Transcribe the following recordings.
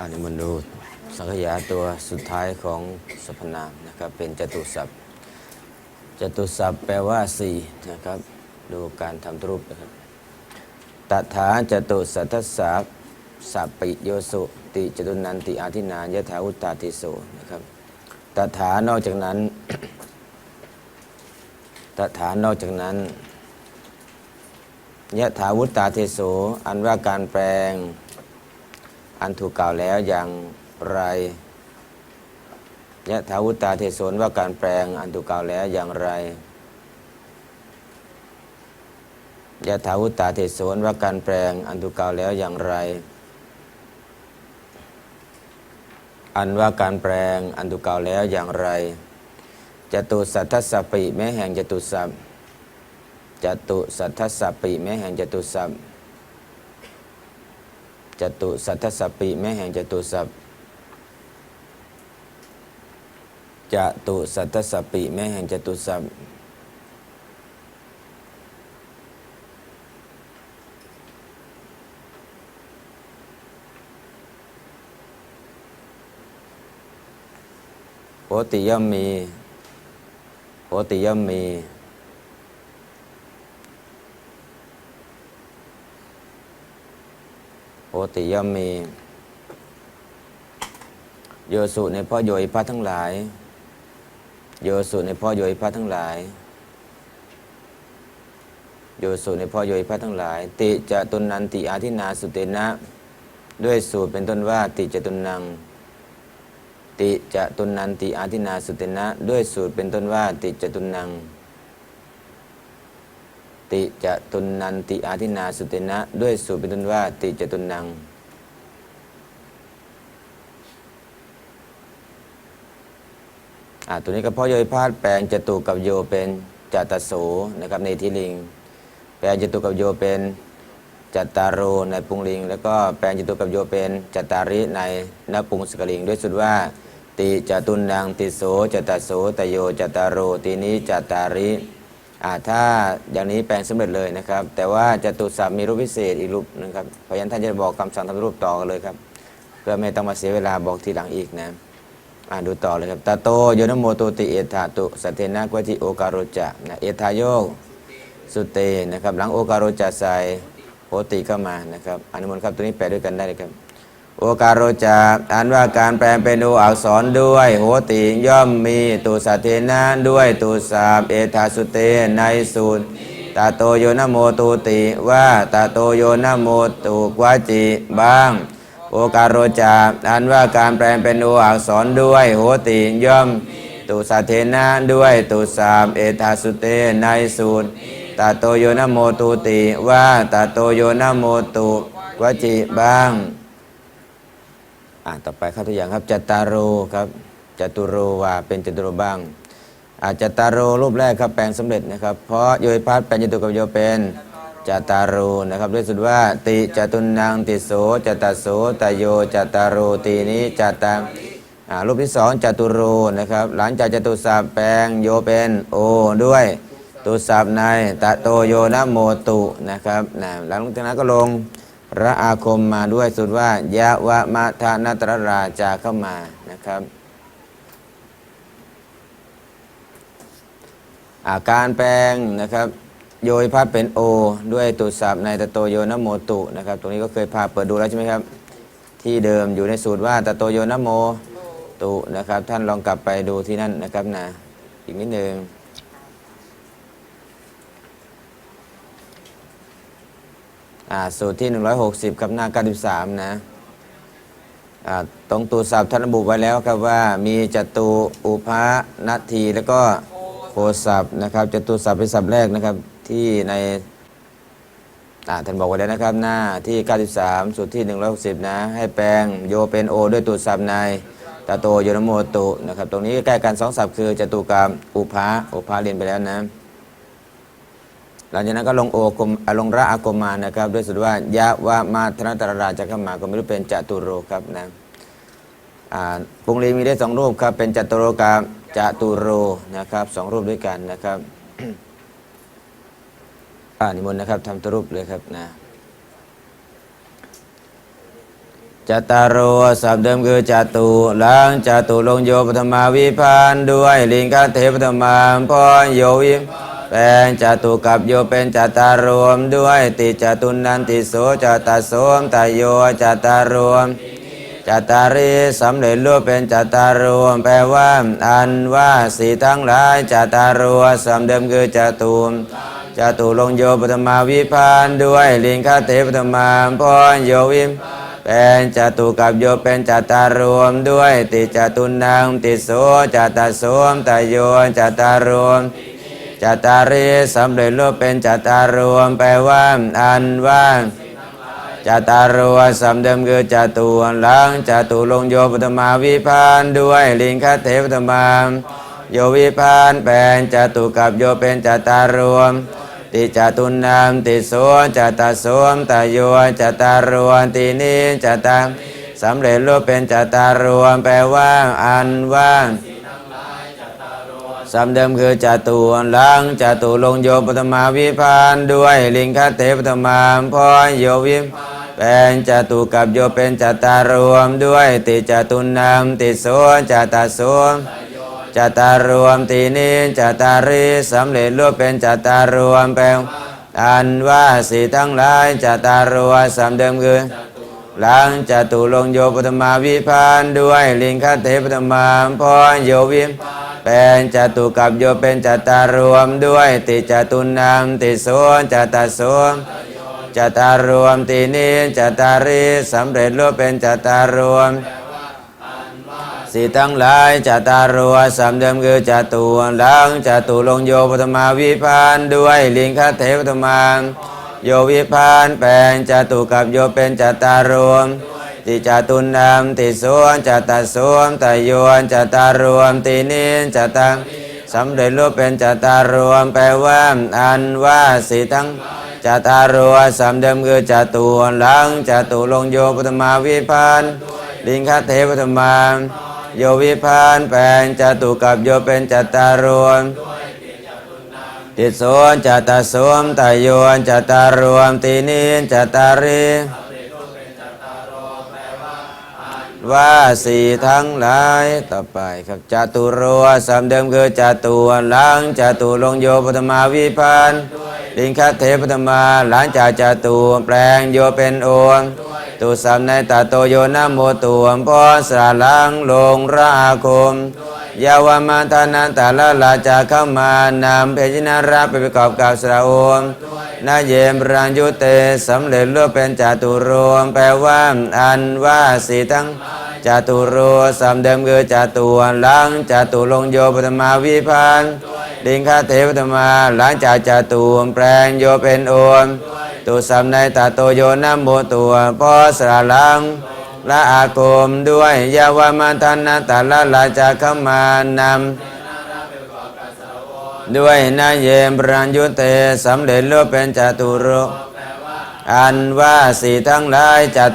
อันนี้มันดูสังขยาตัวสุดท้ายของสรรพนามนะครับเป็นจตุศัพท์จตุศัพท์แปลว่าสี่นะครับดูการทำรูปนะครับตถาจตุสัทธสาสัพปิโยสุติจตุนันติอาทินานยถาอุตตาติโสนะครับตถานอกจากนั้นตถานอกจากนั้นยะถาวุตตาเทโสอันว่าการแปลง อันถูกกล่าวแล้วอย่างไรยะถาวุตตาเทโสนว่าการแปลงอันถูกกล่าวแล้วอย่างไรยะถาวุตตาเทโสนว่าการแปลงอันถูกกล่าวแล้วอย่างไร อันว่าการแปลงอันถูกกล่าวแล้วอย่างไรจตุสัทธสสปิแม้แห่งจตุสัพจตุสัทธสสปิแม้แห่งจตุสัพ จตุสัทธสปิแม้แห่งจตุสัพจตุสัทธสปิแม้แห่งจตุสัพโอติย่อมมีโอติย่อมมี โอติย่อมมี โยสุในพ่อโยอิพัททั้งหลาย โยสุในพ่อโยอิพัททั้งหลาย โยสุในพ่อโยอิพัททั้งหลาย ติจะตุนันติอาทินาสุเตนะ ด้วยสูตรเป็นต้นว่า ติจะตุนัง ติจะตุนันติอาทินาสุเตนะ ด้วยสูตรเป็นต้นว่า ติจะตุนัง ติจะตุนันติอาทินาสุเตนะ ด้วยสูตรเป็นต้นว่า ติจะตุนัง ตัวนี้ก็พ่อโยยพาดแปลงจตุกับโยเป็นจัตโสนะครับในทีลิง แปลงจตุกับโยเป็นจัตตารโรในปุงลิง แล้วก็แปลงจตุกับโยเป็นจัตตาริในนปุงสกลิง ด้วยสุดว่า ติจตุนังติโสจัตโสตโยจัตตารโรตีนี้จัตตาริ ถ้าอย่างนี้แปลงสำเร็จเลยนะครับ แต่ว่าจะตุศัพมีรูปพิเศษอีกรูปหนึงครับเพราะฉะนั้นท่านจะบอกคำสั่งทำรูปต่อกันเลยครับ เพื่อไม่ต้องมาเสียเวลาบอกทีหลังอีกนะอ่าดูต่อเลยครับตาโตโยนโมโตติเอธาตุสัตเทนะกวจิโอกาโรจะนะเอธาโยสุเตนะครับ หลังโอกาโรจะใส่โหติเข้ามานะครับอนุโมทนครับตัวนี้แปลด้วยกันได้เลยครับ โอกาโรจะอ่านว่าการแปลงเป็นตัวอักษรด้วย โหติย่อมมีตุสัตเทนะด้วยตุสาบเอธาสุเตในสูตรตาโตโยนโมโตติว่าตาโตโยนโมตุกวจิบ้าง โอกาโรจาอันว่าการแปลงเป็นตัวอักษรด้วย โหติย่อมตุสัทเทนะด้วยตุสามเอธาสุเตในสูตรตาโตโยนโมตุติว่าตาโตโยนโมตุวจิบ้าง อ่าต่อไปครับตัวอย่างครับจตตารโรครับจตุโรวาเป็นจตุโรบ้างอาจตตารโรรูปแรกครับแปลงสำเร็จนะครับ เพราะโยยพัดแปลงจตุกับโยเป็นจตตารโรนะครับด้วยสุดว่า ติจตุนังติโสจตตโสตโยจตตารโรตีนี้จตตาอ่ารูปที่สองจตุโรนะครับ หลังจากจตุสัพแปลงโยเป็นโอด้วยตุสัพในตะโตโยนะโมตุนะครับนะหลังจากนั้นก็ลง พระอาคมมาด้วยสุดว่ายะวะมะทานัตรราจาเข้ามานะครับ อาการแปลงนะครับ โยยพัดเป็นโอ ด้วยตุสัพในตะโตโยนโมตุนะครับ ตรงนี้ก็เคยพาเปิดดูแล้วใช่ไหมครับ ที่เดิมอยู่ในสูตรว่าตะโตโยนโมตุนะครับ ท่านลองกลับไปดูที่นั่นนะครับนะอีกนิดหนึ่ง อ่า สูตรที่ 160 ครับหน้า 93 นะอ่าตรงตัวศัพท์ท่านระบุไว้แล้วครับว่ามีจตุอุภานาทีแล้วก็โคศัพท์นะครับจตุศัพท์เป็นศัพท์แรกนะครับที่ในอ่าท่านบอกไว้แล้วนะครับหน้าที่ 93 สูตรที่ 160 นะ ให้แปลงโยเป็นโอ ด้วยตัวศัพท์ในตาโตโยนโมตุนะครับตรงนี้ใกล้กันสองศัพท์คือจตุกับอุภาอุภาเรียนไปแล้วนะ หลังจากนั้นก็ลงโอกมอลงระอากมมานะครับด้วยสุดว่ายะวะมาธนตรราจะเข้ามาก็ไม่รู้เป็นจตุโรครับนะปุงลีมีได้สองรูปครับเป็นจตุโรกับจตุโรนะครับสองรูปด้วยกันนะครับอ่านิมนต์นะครับทำตรูปเลยครับนะจตารโรสับเดิมคือจตุลังจตุลงโยปฐมาวิพันด้วยลิงคเทปฐมาพรโยวิ เป็นจตุกับโยเป็นจตารวมด้วยติจตุนันติโสจตโสมตโยจตารวมจตารีสำเร็จรูปเป็นจตารวมแปลว่า อันว่าสีทั้งหลายจตารวสำเดิมคือจตุมจตุลงโยปฐมาวิพันด้วยลิงคาเทปฐมาพรโยวิมเป็นจตุกับโยเป็นจตารวมด้วย ติจตุนังติโสจตโสมตโยจตารวม จตารีสำเร็จรูปเป็นจตารวมแปลว่าอันว่าจตารโวสำเดิมคือจตุลังจตุลงโยปฐมาวิพันด้วยลิงคเทปฐมาโยวิพันธ์เป็นจตุกับโยเป็นจตารวม ติจตุนามติโสจตโสมตโยจตารวมตินิจตาสำเร็จรูปเป็นจตารวมแปลว่าอันว่า สำเดิมคือจตุลังจตุลงโยปฐมาวิพันด้วยลิงคเทปฐมาพรโยวิพันธ์เป็นจตุกับโยเป็นจตารวมด้วยติจตุนามติโสจตโสจตารวมตินิจตารีสำเร็จรูปเป็นจตารวมแปลอันว่าสีทั้งหลายจตารวมสำเดิมคือหลังจตุลงโยปฐมาวิพันด้วยลิงคเทปฐมาพรโยวิม เป็นจตุกับโยเป็นจตารวมด้วยติจตุนามติโสจตโสจตารวมตีนี้จตารีสำเร็จรูปเป็นจตารวมสีทั้งหลายจตารวสำเดิมคือจตุลังจตุลงโยปฐมาวิพันด้วยลิงคเทปฐมาโยวิพันธ์แปลงจตุกับโยเป็นจตารวม ติจตุนามติโสจตโสมตโยจตารวมตีนิจตังสำเร็จรูปเป็นจตารวมแปลว่าอันว่าสีทั้งจตารโวสามเดิมคือจตุลังจตุลงโยปฐมาวิพันลิงคเทปฐมาโยวิพันแปลงจตุกับโยเป็นจตารวมติดโสนจตโสมตโยนจตารวมตีนินจตารี ว่าสี่ทั้งหลายต่อไปครับจตุโรสามเดิมคือจตุลังจตุลงโยปฐมาวิพันธ์ลิงคัตเทปฐมาหลังจากจตุแปลงโยเป็นโอมตุสัมในตาโตโยนะโมตุมพอสาลังลงราคมยาวามาทานันตาละลาจาเข้ามานำเพจินาราไปประกอบกับสระโอม นาเยมรังยุเตสำเร็จรูปเป็นจตุรวม แปลว่าอันว่าสีทั้งจตุโรสามเดิมคือจตุลังจตุลงโยปฐมาวิพันธ์ลิงคาเทปฐมาหลังจากจตุแปลงโยเป็นโอมตุสัมในตาโตโยนะโมตัวพอสระลังละอาคมด้วยยาวามาทันนาตาละลาจาขมานำ ด้วยนาเยมปรัญยุเตสำเร็จรูปเป็นจตุโรอันว่าสี่ทั้งหลายจัด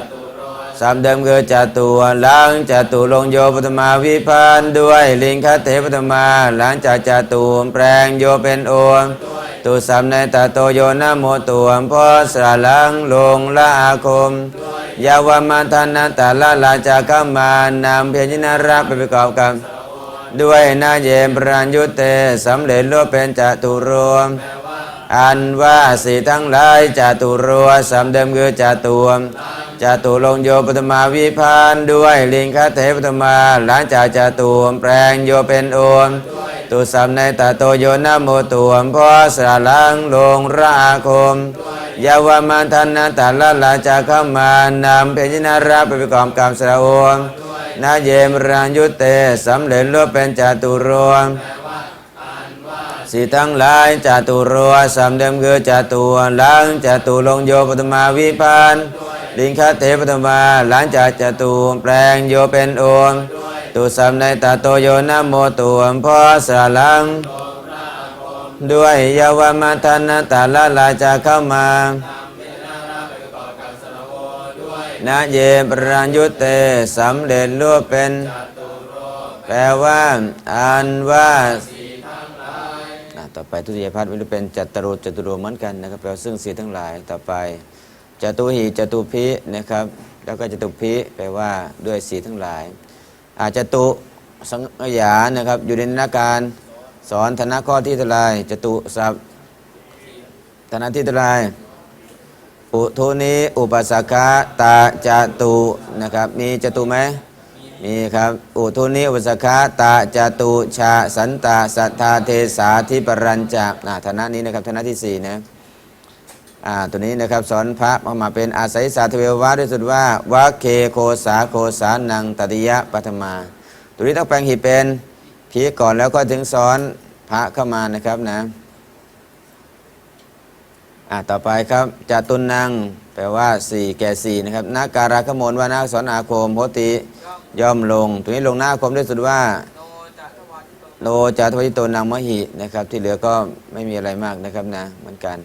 สามเดิมคือจตุลังจตุลงโยปฐมาวิพันด้วยลิงคเทปฐมาหลังจากจตุแปลงโยเป็นโอมตุสามในตาโตโยนโมตุมพอสระลังลงละอาคมยาวามาทานาตาละลาจากามานำเพียญินาระไปประกอบกัน ด้วยนาเยมปรัญยุเตสำเร็จรูปเป็นจตุรวม อันว่าสีทั้งหลายจตุรัวสามเดิมคือจตุวมจตุลงโยปฐมาวิพันด้วยลิงคเทปฐมาหลังจากจตุมแปลงโยเป็นโอมตุสามในตาโตโยนโมตุมพอสระลังลงราคมยาวามันทันนาตาละลาจาขมานำเพญนาราไปประกอบกรรมสระโอม นาเยมรังยุเตสำเร็จรูปเป็นจตุรวมสีทั้งหลายจตุรัวสามเดิมคือจตุลังจตุลงโยปฐมาวิพันลิงคาเทปฐมาหลังจากจตุแปลงโยเป็นโอมตุสามในตาโตโยนะโมตุมพ่อสาลัง ด้วยยาวมาทานาตาละลาจาเข้ามา นะเยปรัญยุเตสำเร็จรูปเป็น แปลว่า อันว่าต่อไปทุติยพัฒน์ไม่รู้เป็นจัตตรุจัตุโรเหมือนกันนะครับแปลว่าซึ่งสีทั้งหลายต่อไปจตุหีจตุพินะครับแล้วก็จตุพิแปลว่าด้วยสีทั้งหลาย อาจจตุสังยานะครับอยู่ในนาการสอนธนะข้อที่เท่าไรจตุสัพธนะที่เท่าไร อุทุนีอุปสักขะตาจตุนะครับ มีจตุไหมมีครับ อุทุนีอุปสักขะตาจตุชาสันตาสัทธาเทสาธิปรัญจะอ่านะนี้นะครับธนะที่สี่นะอ่าตัวนี้นะครับสอนพระมามาเป็นอาศัยศาสตร์เววาด้วยสุดว่าวะเคโคสาโคสานังตติยะปัทมา ตัวนี้ต้องแปลงหีเป็นพีก่อนแล้วก็ถึงสอนพระเข้ามานะครับนะ อ่าต่อไปครับจตุนัง แปลว่าสี่แก่สี่นะครับนาการาขมลวานาสอนอาคมโหติย่อมลงตัวนี้ลงหน้าคมด้วยสุดว่า โลจาทวิโตนางมหินะครับ ที่เหลือก็ไม่มีอะไรมากนะครับนะเหมือนกัน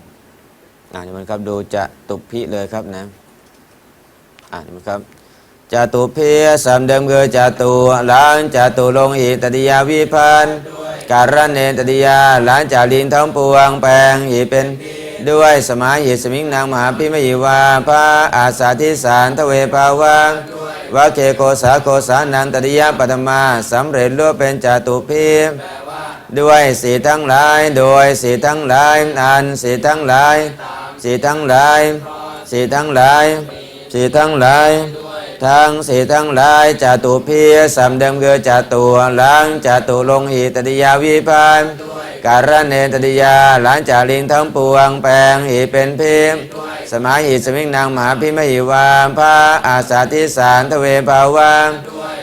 อ่านมันครับดูจะตุพิเลยครับนะอ่านมันครับจาตุเพสามเดิมเกอจาตุล้างจาตุลงหิตติยาวิพันธ์การะเนตติยาหล้างจาลินทั้งปวงแปลงหิเป็น ด้วยสมัยหิสมิงนางมหาพิมยวาพระอาสาธิสารทเวภาวังวะเคโกสาโกสานันตติยาปัตมาสำเร็จรูปเป็นจตุเพด้วยสีทั้งหลายโดยสีทั้งหลายอันสีทั้งหลายสีทั้งหลายสีทั้งหลายสีทั้งหลายทั้งสีทั้งหลายจตุพีสามเดิมเกือจตุล้างจตุลงหิตติยาวิพันธ์ การะเนตติยาหล้างจาลิงทั้งปวงแปลงหิเป็นพิมสมัยหิสมิงนางมหาพิมหิวามพระอาสาธิสารทเวภาวัง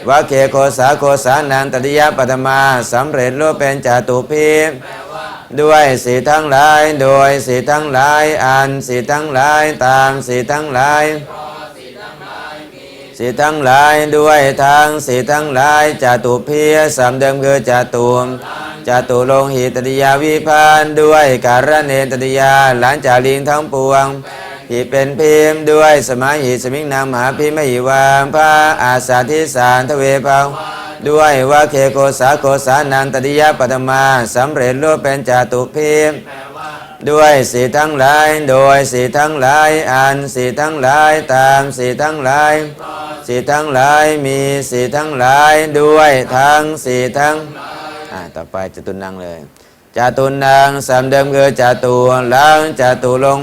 วะเคโกสาโกสานันตติยาปัตมาสำเร็จรูปเป็นจาตุพีด้วยสีทั้งหลาย โดยสีทั้งหลายอันสีทั้งหลายตามสีทั้งหลายสีทั้งหลายด้วยทางสีทั้งหลายจาตุเพียสามเดิมคือจาตุ จาตุลงหิตติยาวิพันด้วยการะเนตติยาหลานจาลิงทั้งปวงหิเป็นพิมพ์ด้วยสมัยหิสมิงนางมหาพิมหิวามพระอาสาธิสารทเวภาด้วยว่าเคโกสาโกสานันตติยาปัตมาสำเร็จรูปเป็นจาตุพิมพ์ด้วยสีทั้งหลาย โดยสีทั้งหลายอันสีทั้งหลายตามสีทั้งหลายสีทั้งหลายมีสีทั้งหลายด้วยทั้งสีทั้งอ่า ต่อไปจตุนังเลยจตุนังสามเดิมคือจตุลังจตุลง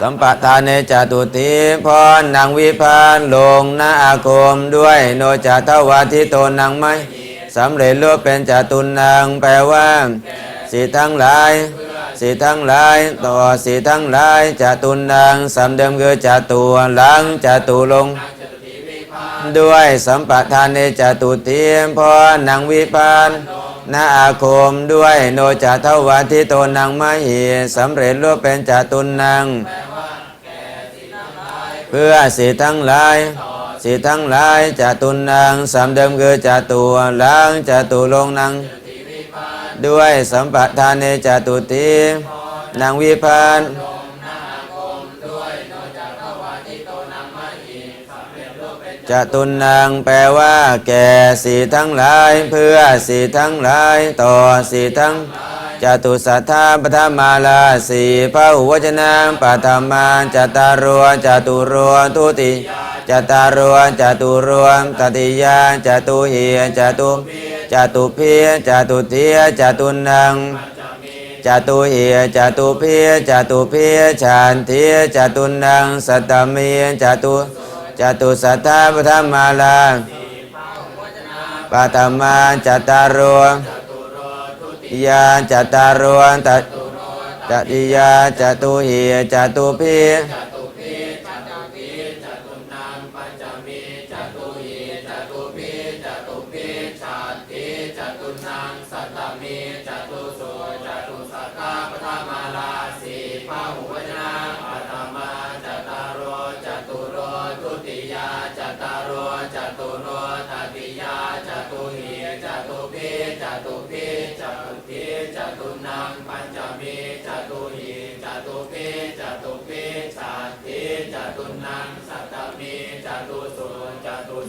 สัมปทานเนจตุติพรนางวิพานลงนาอาคมด้วยโนจาทวาทิโตนางไม่สำเร็จรูปเป็นจตุนางแปลว่าสีทั้งหลายสีทั้งหลายต่อสีทั้งหลายจตุนางสำเดิมคือจตุหลังจตุลง ด้วยสัมปทานเนจตุติพรนางวิพานนาอาคมด้วยโนจาทวาทิโตนางมหิสำเร็จรูปเป็นจตุนางเพื่อสีทั้งหลายสีทั้งหลายจตุนางสามเดิมคือจตุล้างจตุลงนางด้วยสัมปทานเนจตุตินางวิพาน จตุนางแปลว่า แก่สีทั้งหลาย เพื่อสีทั้งหลาย ต่อสีทั้งจตุสัทธาปทมาลาสีพระอุวจนะปัทมาจตารัวจตุรัวทุติจตารรัวจตุรัวตติยาจตุเหียจตุจตุเพียจตุเทียจตุนังจตุเหียจตุเพียจตุเพียชานเทียจตุนังสัตตมีจตุ จตุสัทธาปทมาลาปัตมาจตารวติยาจตารวตตติยาจตุเหียจตุเพี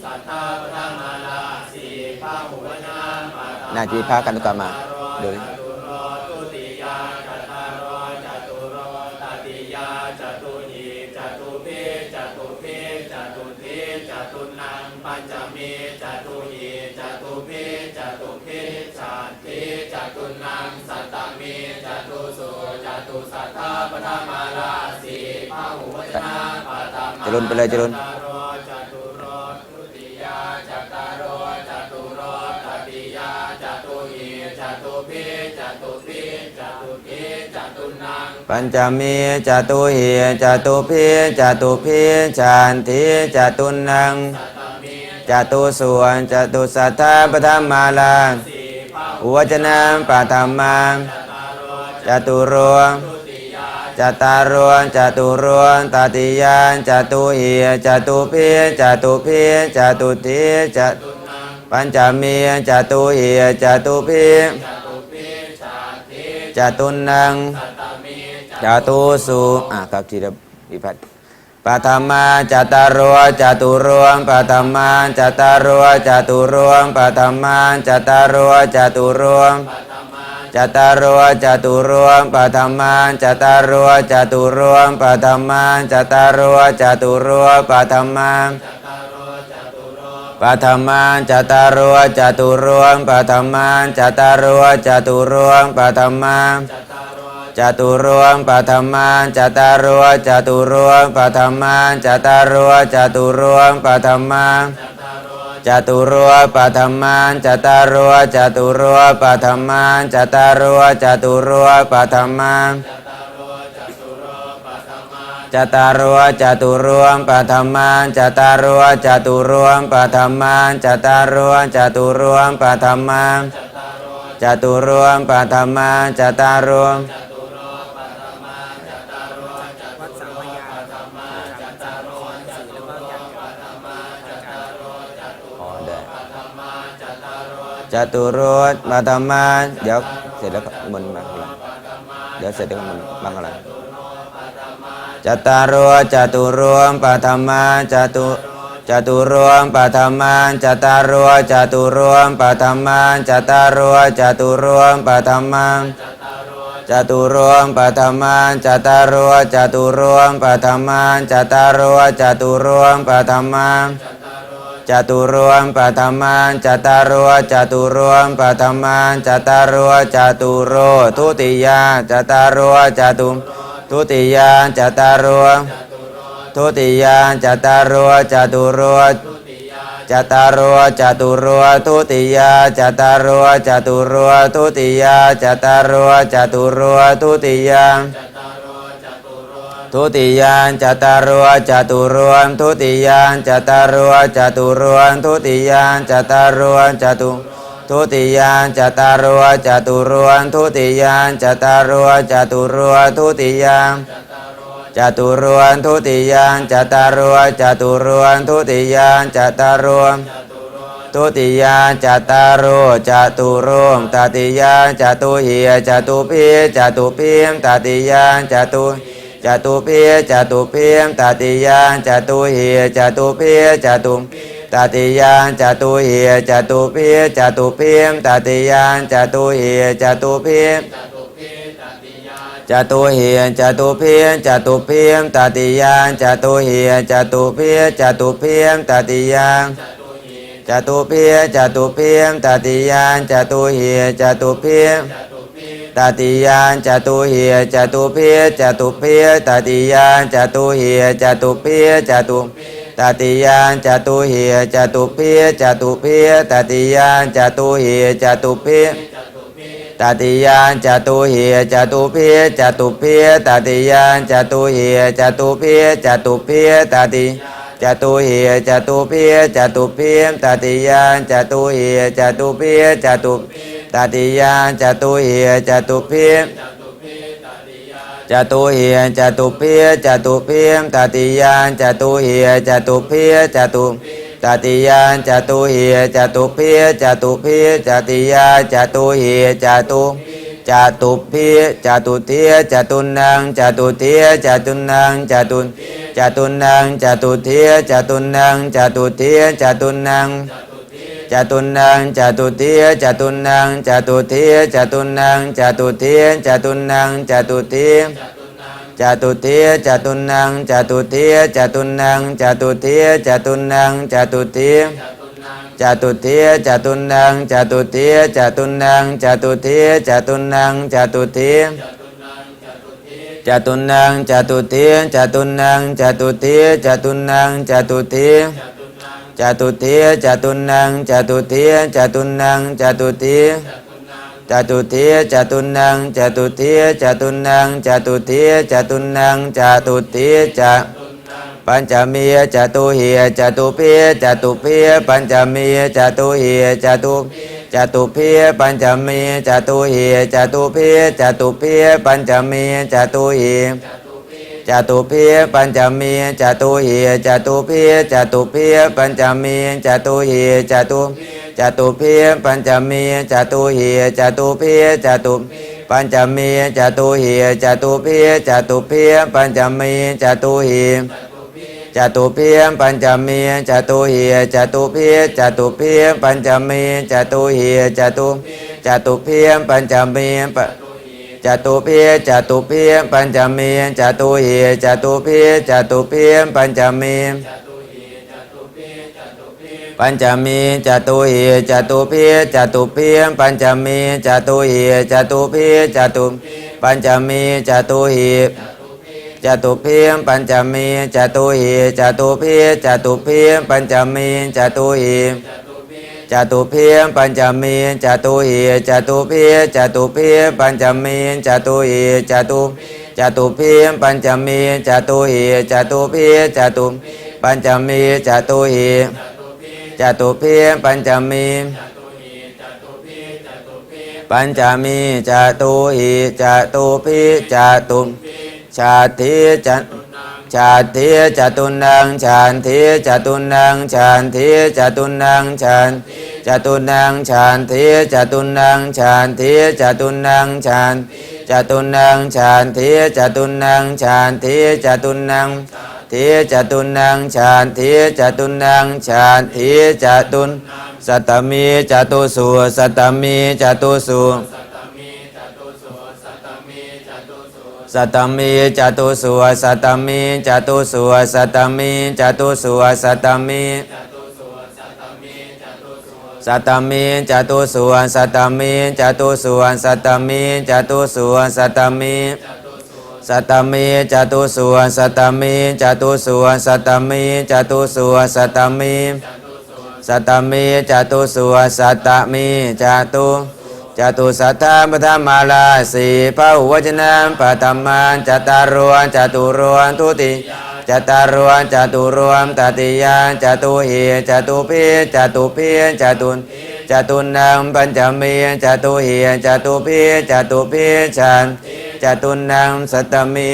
สัทธาปรมาลาสีพาหุวนามาตานาจีพากันตุกามาดูดิจะลุนไปเลยจะลุน ปัญจมีจตุหีจตุพีจตุพีชานทีจตุนังจตุส่วนจตุสัทธาปทามาลาอุวจนะปัทมาจตุโรจตารโรจตุโรตติยานจตุหีจตุพีจตุพีจตุทีจตุปัญจมีจตุหีจตุพีจตุนังจ จตุสุอะครับทีละวิพัฒน์ปัทมาจตารโรจตุรวมปัทมาจตารโรจตุรวมปัทมาจตารโรจตุรวมจตารโรจตุรวมปัทมาจตารโรจตุรวมปัทมาจตารโรจตุรวมปัทมาปัทมาจตารโรจตุรวมปัทมาจตารโรจตุรวมปัทมาจตุรวมปัทมา จตุรวงปฐมารโรจตุรวมปัทมาจตารโรจตุรวมปัทมาจตุรวปัทมาจตารโรจตุรวปัทมาจตารโรจตุรวปัทมาจตารโรจตุรวมปัทมาจตารโรจตุรวมปัทมาจตารโรจตุรวมปัทมาจตุรวมปัทมาจตารโรวั จตุรสมาธรรมาเดี๋ยวเสร็จแล้วก็มันมาข้างหลังเดี๋ยวเสร็จแล้วก็มันบางข้างหลังจตารโรจตุรวมปัทมาจตุจตุรวมปัทมาจตารโรจตุรวมปัทมาจตารโรจตุรวมปัทมาจตุรวมปัทมาจตารโรจตุรวมปัทมาจตารโรจตุรวมปัทมา จตุรวมปัทมาจตารโรจตุรวมปัทมาจตารโรจตุโรทุติยาจตารโรจตุทุติยาจตารโรทุติยาจตารโรจตุโรจตารโรจตุโรทุติยาจตารโรจตุโรทุติยาจตารโรจตุโรทุติยา ทุติยานจตารโรจตุรวมทุติยานจตารโรจตุรวมทุติยานจตารโรจตุทุติยานจตารโรจตุรวมทุติยานจตารโรจตุรวทุติยานจตุรวมทุติยานจตารโรจตุรวมทุติยานจตารโรทุติยานจตารโรจตุรุมตติยานจตุเหียจตุพีจตุพิมตติยานจตุ จตุเพียจตุเพิมตติยานจตุเหียจตุเพียจตุตติยานจตุเหียจตุเพียจตุเพิมตติยานจตุเหียจตุเพิมจตุเหียจตุเพิมจตุเพิมตติยานจตุเหียจตุเพียจตุเพิมตติยานจตุเพียจตุเพิมตติยานจตุเหียจตุเพิม ตติยานจตุเหียจตุเพียจตุเพียตติยานจตุเหียจตุเพียจตุตติยานจตุเหียจตุเพียจตุเพียตติยานจตุเหียจตุเพียตติยานจตุเหียจตุเพียจตุเพียตติยานจตุเหียจตุเพียจตุเพียตติจตุเหียจตุเพียจตุเพียตติยานจตุเหียจตุเพียจตุ ตติยานจตุเหียจตุเพียจตุเหียจตุเพียจตุเพียตติยานจตุเหียจตุเพียจตุตติยานจตุเหียจตุเพียจตุเพียจติยาจตุเหียจตุจตุเพียจตุเทียจตุนังจตุเทียจตุนังจตุจตุนังจตุเทียจตุนังจตุเทียจตุนังจตุ จตุนังจตุเทียจตุนังจตุเทียจตุนังจตุเทียจตุนังจตุเทียจตุเทียจตุนังจตุเทียจตุนังจตุเทียจตุนังจตุเทียจตุทีจตุนังจตุเทียจตุนังจตุเทียจตุนังจตุเทียจตุนังจตุเทิจตุนังจตุเทียจตุนังจตุเทีย จตุนังจตุทีจตุนังจตุทีจตุนังจตุทีจตุนังจตุทีจตุนังจตุทีจตุนังจตุทีจตุนังจตุทีจะตุนังปัญจมีจตุเหียจตุพีจตุเพียปัญจมีจตุเหียจตุจตุเพียปัญจมีจตุเหียจตุพีจตุเพียปัญจมีจตุเหีย จตุปิจตุพีปัญจมีจตุเหียจตุเพียจตุเพียปัญจมีจตุเหียจตุจตุเพียปัญจมีจตุเหียจตุเพีจตุปัญจมีจตุเหียจตุพีจตุพีปัญจมีจตุเหียจตุปิจตุเพียปัญจมีจตุเหียจตุเพียจตุเพียปัญจมีจตุเหียจตุจตุเพียปัญจมีป จตุเพียจตุเพียปัญจมีจตุเหียจตุเพียจตุเพียปัญจมีจตุหิจตุปิจตุปิปัญจมีจตุเหียจตุเพียจตุเพียปัญจมีจตุเหียจตุเพียจตุปัญจมีจตุเหียจตุเพียงปัญจมีจตุหีจตุเพียจตุเพียงปัญจมีจตุหี จตุเพียปัญจมีจตุหีจตุเพียจตุเพียปัญจมีจตุหีจตุจตุเพียปัญจมีจตุหีจตุเพียจตุปัญจมีจตุหีจตุปิจตุเพียปัญจมีจตุหิจตุปิจตุปิปัญจมีจตุหีจตุเพียจตุชาติจตุนัง ชาติจตุนังชาติจตุนังชาติจตุนังชานจตุนังชาติจตุนังชาติจตุนังชานจตุนังชาติจตุนังชาติจตุนังติจตุนังชาติจตุนังชาติจตุนสัตมีจตุสุสัตตมีจตุสุ สัตมีจตุสุสัตมีจตุสุสัตมีจตุสุสัตมีสัตมีจตุโสสัตตมีจตุสุสัตมีจตุสุสัตมีจตุสุสัตมีสัตมีจตุสุสัตมีจตุสุสัตมีจตุสุสัตมีสัตมีจตุสุสัตมีจตุ จตุสัทธาปทมาลาสีพระหุวจนะปะตมันจตารวนจตุรวนทุติจตารวนจตุรวมตติยานจตุหีจตุพีจตุพีจตุนจตุนังปัญจมีจตุหีจตุพีจตุพีชันจตุนังสัตตมี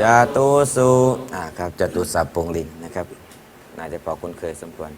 จตุสุอ่าครับจตุสัพพงลิงนะครับ น่าจะพอคุ้นเคยสมควร